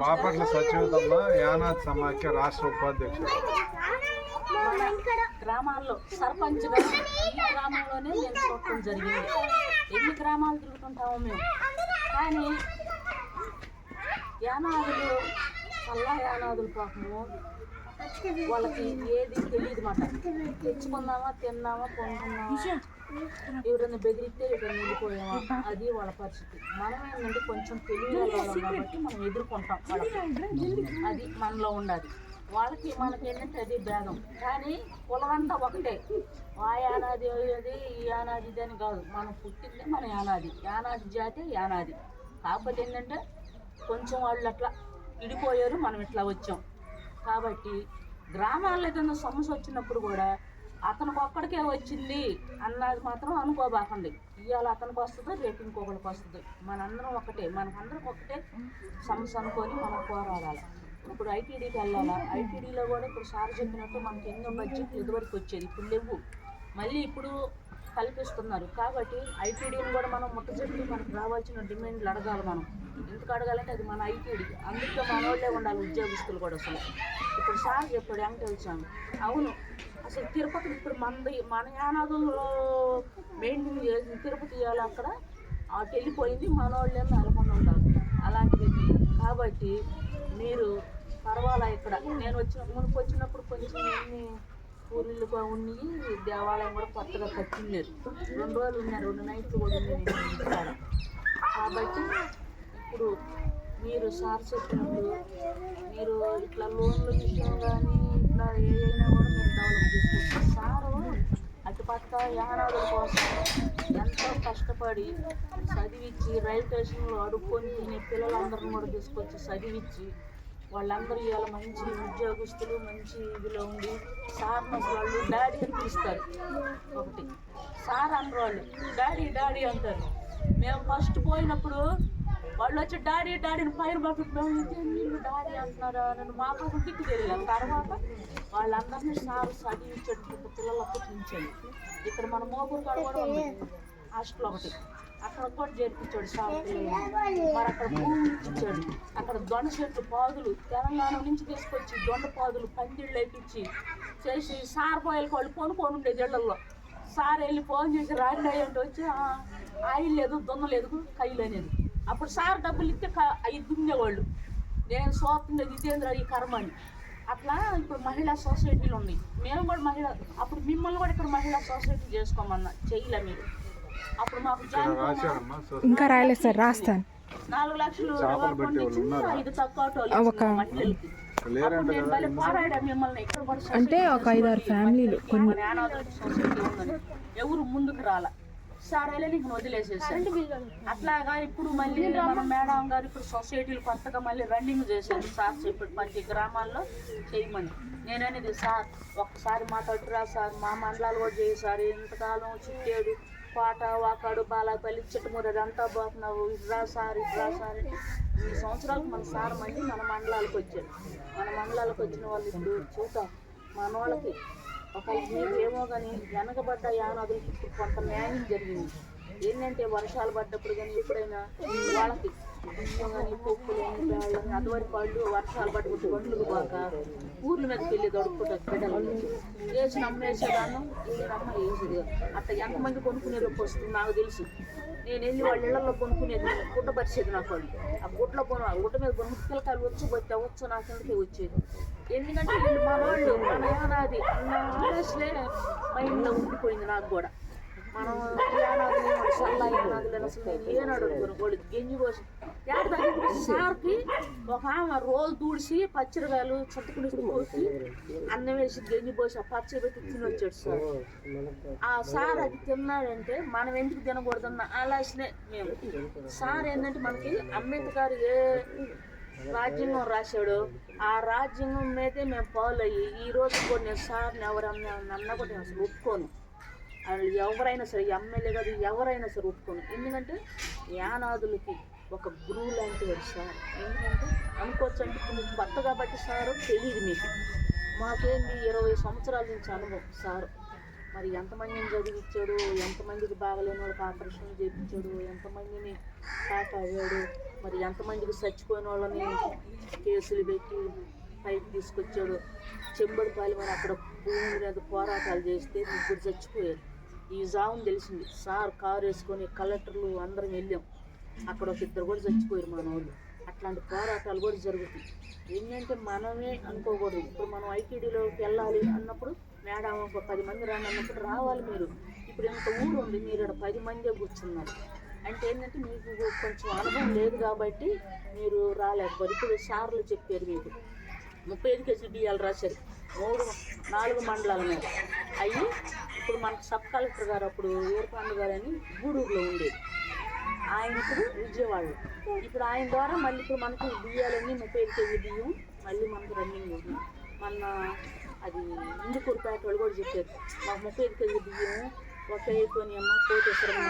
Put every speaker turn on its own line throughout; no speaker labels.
బాపట్ల సచివతమ్మ యానాథ్ సమాఖ్య రాష్ట్ర ఉపాధ్యక్షుడు.
గ్రామాల్లో సర్పంచ్గా ఈ గ్రామంలోనే నేను చూడటం జరిగింది. ఎన్ని గ్రామాలు తిరుగుతుంటామో మేము. కానీ యానాదులు చల్లా యానాదులు పాపము. వాళ్ళకి ఏది తెలియదు మాట తెచ్చుకుందామా తిన్నామా కొనుక్కున్నామా ఎవరైనా బెదిరిస్తే ఎవరైనా వెళ్ళిపోయామా? అది వాళ్ళ పరిస్థితి. మనం ఏంటంటే కొంచెం వాళ్ళం కాబట్టి మనం ఎదుర్కొంటాం అది మనలో ఉన్నది వాళ్ళకి మనకి ఏంటంటే అది భేదం. కానీ కులమంతా ఒకటే. ఆ యానాది అది ఈ యానాది అని కాదు. మనం పుట్టింది మన యానాది. యానాది జాతి యానాది. కాకపోతే ఏంటంటే కొంచెం వాళ్ళు అట్లా ఇడిపోయారు మనం ఇట్లా వచ్చాం. కాబట్టి గ్రామాల్లో ఏదైనా సమస్య వచ్చినప్పుడు కూడా అతనికి ఒక్కడికే వచ్చింది అన్నది మాత్రం అనుకోబాకండి. ఇవాళ అతనికి వస్తుంది రేపు ఇంకొకరికి వస్తుంది. మనందరం ఒకటే మనకందరం ఒకటే సమస్య అనుకొని మనం పోరాడాలి. ఇప్పుడు ఐటీడీకి వెళ్ళాలా? ఐటీడీలో కూడా ఇప్పుడు సార్ చెప్పినట్టు మనకి ఎన్నో బడ్జెట్ ఇదివరకు వచ్చేది. ఇప్పుడు లేవు. మళ్ళీ ఇప్పుడు కల్పిస్తున్నారు. కాబట్టి ఐటీడీని కూడా మనం ముట్టజెప్పి మనకు రావాల్సిన డిమాండ్లు అడగాలి మనం. ఎందుకు అడగాలంటే అది మన ఐటీడీ. అందుకే మన వాళ్ళే ఉండాలి ఉద్యోగస్తులు కూడా అసలు. ఇప్పుడు సార్ చెప్పాడు వెంకటేశ్వర స్వామి అవును. అసలు తిరుపతి ఇప్పుడు మనది మన యానాదులో మెయింటైన్ చేసి తిరుపతి ఇవ్వాలి అక్కడ అటు వెళ్ళిపోయింది మన వాళ్ళే నెలకొని ఉండాలి అలాంటిది కాబట్టి మీరు పర్వాలా ఇక్కడ. నేను వచ్చిన మునుపు వచ్చినప్పుడు కొంచెం ఎన్ని ఊరిళ్ళుగా ఉండి దేవాలయం కూడా కొత్తగా కట్టిండేది రెండు రోజులు ఉన్నారు రెండు నైట్లు కూడా నేను కాబట్టి ఇప్పుడు మీరు సార్ చెప్పినప్పుడు మీరు ఇట్లా లోన్ల విషయం కానీ ఇట్లా ఏదైనా కూడా మీరు డెవలప్ చేసుకోవచ్చు. సారు అటుపక్క యానాదుల కోసం ఎంతో కష్టపడి చదివించి రైల్వే స్టేషన్లో అడుక్కొని తినే పిల్లలందరిని కూడా తీసుకొచ్చి చదివించి వాళ్ళందరూ ఇవాళ మంచి ఉద్యోగస్తులు మంచి ఇదిలో ఉండి సార్ వాళ్ళు డాడీ అని పిలుస్తారు. ఒకటి. సార్ అన్నారు వాళ్ళు. డాడీ డాడీ అంటారు. మేము ఫస్ట్ పోయినప్పుడు వాళ్ళు వచ్చి డాడీ డాడీని పైన పట్టుకున్నాం మీరు డాడీ అంటున్నారా? నన్ను మాకు దిక్కు తెలియదు తర్వాత వాళ్ళందరినీ సార్ చదివించాడు పిల్లలకు పెంచాడు ఇక్కడ మన మోపూరు కాడ కూడా ఉంది. హాస్టల్ ఒకటి. అక్కడ కూడా చేర్పించాడు సార్. మరి అక్కడ భూమి ఇచ్చాడు అక్కడ దొండ చెట్లు పాదులు తెలంగాణ నుంచి తీసుకొచ్చి దొండ పాదులు పందిళ్ళు వేపించి చేసి సార్ పోయలు వాళ్ళు కొనుక్కొని ఉండేది ఇళ్ళలో సార్ వెళ్ళి ఫోన్ చేసి రాండి అంటే వచ్చి ఆయిల్ లేదు దొంగ లేదు కయ్యలు అనేది. అప్పుడు సార్ డబ్బులు ఇస్తే అవి దున్నేవాళ్ళు. నేను సోతుండేది ఇదేంద్ర ఈ కర్మ అని. అట్లా ఇప్పుడు మహిళా సొసైటీలు ఉన్నాయి. మేము కూడా మహిళ అప్పుడు మిమ్మల్ని కూడా ఇక్కడ మహిళా సొసైటీ చేసుకోమన్నా చెయ్యలే మీరు. అప్పుడు మాకు
ఇంకా రాయలేదు సార్ రాస్తాను.
నాలుగు లక్షలు ఐదు తక్కువ మహిళలకి. సొసైటీ
అంటే ఒక ఐదారు ఫ్యామిలీలు కొన్ని
ఎవరు ముందుకు రాల? సరే నీకు వదిలేసేసారు అట్లాగా ఇప్పుడు మళ్ళీ మన మేడం గారు ఇప్పుడు సొసైటీలు కొత్తగా మళ్ళీ రన్నింగ్ చేశారు. సార్ చెప్పాడు ప్రతి గ్రామాల్లో చేయమని. నేననేది సార్ ఒక్కసారి మా తట్టురా సార్. మా మండలాలు కూడా చేయి సార్. ఎంతకాలం చిట్టేడు కోట వాకాడు బాలాపల్లి చిట్టమూరు అంతా పోతున్నావు. ఇట్రా సార్ ఇట్రా సార్ ఈ సంవత్సరాలకు మన సార్ మళ్ళీ మన మండలాలకు వచ్చారు. మన మండలాలకు వచ్చిన వాళ్ళు ఇప్పుడు చూద్దాం. మన వాళ్ళకి ఏమో కానీ వెనకబడ్డ యానాదులకి కొంత న్యాయం జరిగింది. ఏంటంటే వర్షాలు పడ్డప్పుడు కానీ ఎప్పుడైనా వాళ్ళకి బియ్యం కానీ పప్పులు కానీ బేళ్ళు వర్షాలు పడ్డప్పుడు బండ్లు పోక ఊర్ల మీదకి వెళ్ళి దొడుకుంటారు బిడ్డలు వేసి నమ్మేసేదాన్ని వేసినమ్మ వేసేది అట్లా ఎంతమంది కొనుక్కునేది వస్తుంది నాకు తెలుసు నేను వెళ్ళి వాళ్ళ ఇళ్ళలో కొనుక్కునేది గుడ్డ పరిచేది నాకు వాళ్ళు ఆ గుడ్ల కొను ఆ గుడ్డ మీద కొన్ని పిల్లకాయలు వచ్చి పోతే వచ్చు నా కిందకే వచ్చేది ఎందుకంటే వీళ్ళు మా వాళ్ళు మన ఏనాది అన్న ఆలోచనే మైండ్లో ఉండిపోయింది నాకు కూడా. మనం ఏనాడు గెంజి పోసి ఏడ సార్కి ఒక ఆమె రోలు దూడిసి పచ్చిరకాయలు చింతకుడి పోసి అన్నం వేసి గెంజి పోసి ఆ పచ్చడి పెట్టి తిని వచ్చాడు సార్. ఆ సార్ అది తిన్నాడంటే మనం ఎందుకు తినకూడదన్న ఆలోచనే మేము. సార్ ఏంటంటే మనకి అంబేద్కర్ ఏ రాజ్యాంగం రాశాడు ఆ రాజ్యాంగం మీదే మేము ఫాలో అయ్యి ఈ రోజు కూడా నేను సార్ని ఎవరన్నా అన్నా కూడా నేను అసలు ఒప్పుకోను. వాళ్ళు ఎవరైనా సరే ఎమ్మెల్యే కాదు ఎవరైనా సరే ఒప్పుకోను ఎందుకంటే యానాదులకి ఒక గురువు లాంటి వాడు సార్. ఎందుకంటే అనుకోవచ్చు అంటే మీకు కొత్త కాబట్టి సారు తెలియదు మీకు. మాకేంది ఇరవై సంవత్సరాల నుంచి అనుభవం సారు. మరి ఎంతమందిని చదివించాడు ఎంతమందికి బాగలేని వాళ్ళకి ఆపరేషన్ చేయించాడు ఎంతమందిని కాపాడాడు మరి ఎంతమందికి చచ్చిపోయిన వాళ్ళని కేసులు పెట్టి పైకి తీసుకొచ్చాడు. చెంబడిపాలి మరి అక్కడ భూమి మీద పోరాటాలు చేస్తే ముగ్గురు చచ్చిపోయారు. ఈ జామును తెలిసింది. సార్ కారు వేసుకొని కలెక్టర్లు అందరం వెళ్ళాం. అక్కడ ఒక ఇద్దరు కూడా చచ్చిపోయారు మన వాళ్ళు అట్లాంటి పోరాటాలు కూడా జరుగుతాయి. ఏంటంటే మనమే అనుకోకూడదు. ఇప్పుడు మనం ఐటీడీలోకి వెళ్ళాలి అన్నప్పుడు మేడం ఒక పది మంది రాండి అన్నప్పుడు రావాలి మీరు. ఇప్పుడు ఇంత ఊరు ఉంది మీరు ఇక్కడ పది మందే కూర్చున్నారు. అంటే ఏంటంటే మీకు కొంచెం అనుభవం లేదు కాబట్టి మీరు రాలేకపోయారు. ఇప్పుడు సార్లు చెప్పారు మీకు. ముప్పై ఐదు కేజీ బియ్యాలు రాశారు. మూడు నాలుగు మండలాల మీద. అవి ఇప్పుడు మనకు సబ్ కలెక్టర్ గారు అప్పుడు ఏర్పాండు గారు అని గూడూరులో ఉండేది ఆయన ఇప్పుడు విజయవాడలో. ఇప్పుడు ఆయన ద్వారా మళ్ళీ ఇప్పుడు మనకు బియ్యాలన్నీ ముప్పై ఐదు కేజీ బియ్యం మళ్ళీ మనకు రన్నింగ్ ఉంది మన అది ఇందుకూరుపేట వాళ్ళు కూడా చెప్పారు. మాకు ముప్పై ఐదు కేజీ బియ్యం ఒకే అయిపోయి అమ్మ కోటేశ్వరం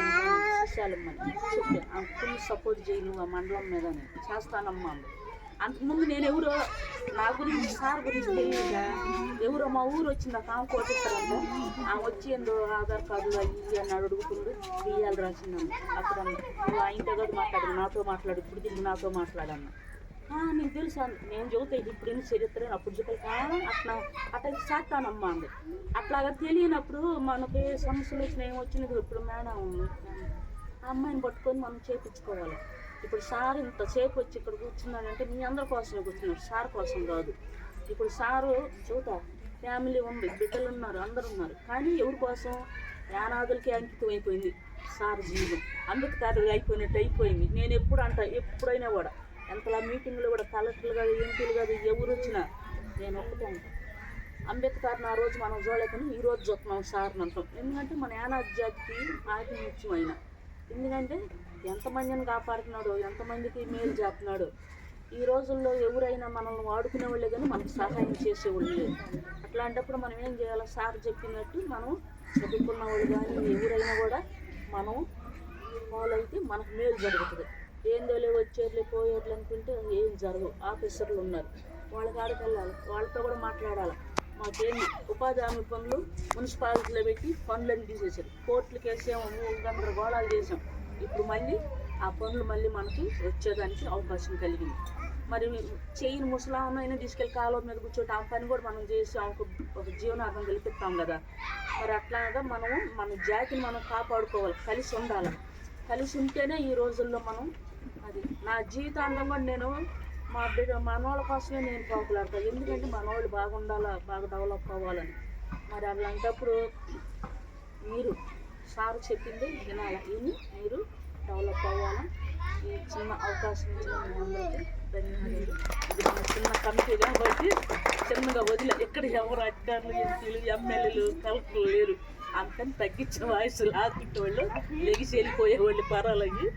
విశాలమ్మని చెప్పాను ఆమె ఫుల్ సపోర్ట్ చేయను ఆ మండలం మీద అని. చేస్తానమ్మా అంది. అంతకుముందు నేను ఎవరో నా గురించి సార్ గురించి తెలియదా ఎవరో మా ఊరు వచ్చింది ఆ ఆమె కోటేశ్వరంట ఆమె వచ్చి ఏందో ఆధార్ కార్డులు అవి ఇవి అని అడుగుతుండు బియ్యాలు రాసిందమ్మ అప్పుడు నువ్వు ఆ ఇంటి కూడా మాట్లాడు నాతో మాట్లాడు ఇప్పుడు తిరిగి నాతో మాట్లాడన్న నీకు తెలుసా నేను చెబుతా ఇది ఇప్పుడు ఏం చరిత్ర అప్పుడు చెప్పాలి అట్లా అట్లా చేస్తానమ్మా అంది. అట్లాగా తెలియనప్పుడు మనకి సమస్యలు వచ్చినా ఏం వచ్చినది ఇప్పుడు మేడం ఆ అమ్మాయిని పట్టుకొని మనం చేపించుకోవాలి ఇప్పుడు సార్ ఇంతసేపు వచ్చి ఇక్కడ కూర్చున్నాడంటే మీ అందరి కోసమే కూర్చున్నాడు సార్ కోసం కాదు. ఇప్పుడు సారు చూతా ఫ్యామిలీ ఉంది బిడ్డలు ఉన్నారు అందరు ఉన్నారు కానీ ఎవరి కోసం? యానాదులకి అంకితం అయిపోయింది సార్ జీవితం. అంబేద్కర్ అయిపోయినట్టు అయిపోయింది. నేను ఎప్పుడు అంట ఎప్పుడైనా కూడా. ఎంతలా మీటింగ్లు కూడా కలెక్టర్లు కాదు ఎంపీలు కాదు ఎవరు వచ్చినా నేను ఒప్పుతూ ఉంటాను అంబేద్కర్ని ఆ రోజు మనం చూడలేకని ఈ రోజు చూస్తున్నాం సార్ని అంటాం. ఎందుకంటే మన యానాది జాతికి ఆది ముఖ్యమైన ఎందుకంటే ఎంతమందిని కాపాడుతున్నాడు ఎంతమందికి మేలు చేస్తున్నాడు ఈ రోజుల్లో ఎవరైనా మనల్ని వాడుకునే వాళ్ళే కానీ మనకు సహాయం చేసేవాళ్ళు లేదు అట్లాంటప్పుడు మనం ఏం చేయాలి? సార్ చెప్పినట్టు మనం చదువుకున్న వాళ్ళు కానీ ఎవరైనా కూడా మనం ఫాలో అయితే మనకు మేలు జరుగుతుంది. ఏందోలే వచ్చేట్లే పోయేట్లు అనుకుంటే ఏం జరగవు. ఆఫీసర్లు ఉన్నారు. వాళ్ళ కాడికి వెళ్ళాలి వాళ్ళతో కూడా మాట్లాడాలి. మా మాకేంది ఉపాధి హామీ పనులు మున్సిపాలిటీలో పెట్టి పనులన్నీ తీసేసారు కోర్టులు కేసాము గందరగోళాలు చేసాం. ఇప్పుడు మళ్ళీ ఆ పనులు మళ్ళీ మనకి వచ్చేదానికి అవకాశం కలిగింది. మరి చేయని ముసలామైనా తీసుకెళ్ళి కాలువ మీద కూర్చోటి ఆ పని కూడా మనం చేసి ఆమెకు ఒక జీవనార్థం కల్పిస్తాం కదా. మరి అట్లాగా మనము మన జాతిని మనం కాపాడుకోవాలి. కలిసి ఉండాలి. కలిసి ఉంటేనే ఈ రోజుల్లో మనం అది నా జీవితాంతం కూడా నేను మా బిడ్డ మనవాళ్ళ కోసమే నేను పోకులాడతాను ఎందుకంటే మనవాళ్ళు బాగుండాలా బాగా డెవలప్ అవ్వాలని. మరి అలాంటప్పుడు మీరు సార్ చెప్పింది వినాలా. విని మీరు డెవలప్ అవ్వాలి ఈ చిన్న అవకాశం ఇచ్చిన అందరికీ ధన్యవాదాలు. ఇది మన చిన్న కమిటీ కాబట్టి చిన్నగా వదిలే. ఎక్కడ ఎవరు అధికారులు ఎంపీలు ఎమ్మెల్యేలు కలెక్టర్లు లేరు. అంతని తగ్గించిన వాయిస్ లాక్కుంటే వాళ్ళు లెగిసి వెళ్ళిపోయేవాళ్ళు పరాలయ్యి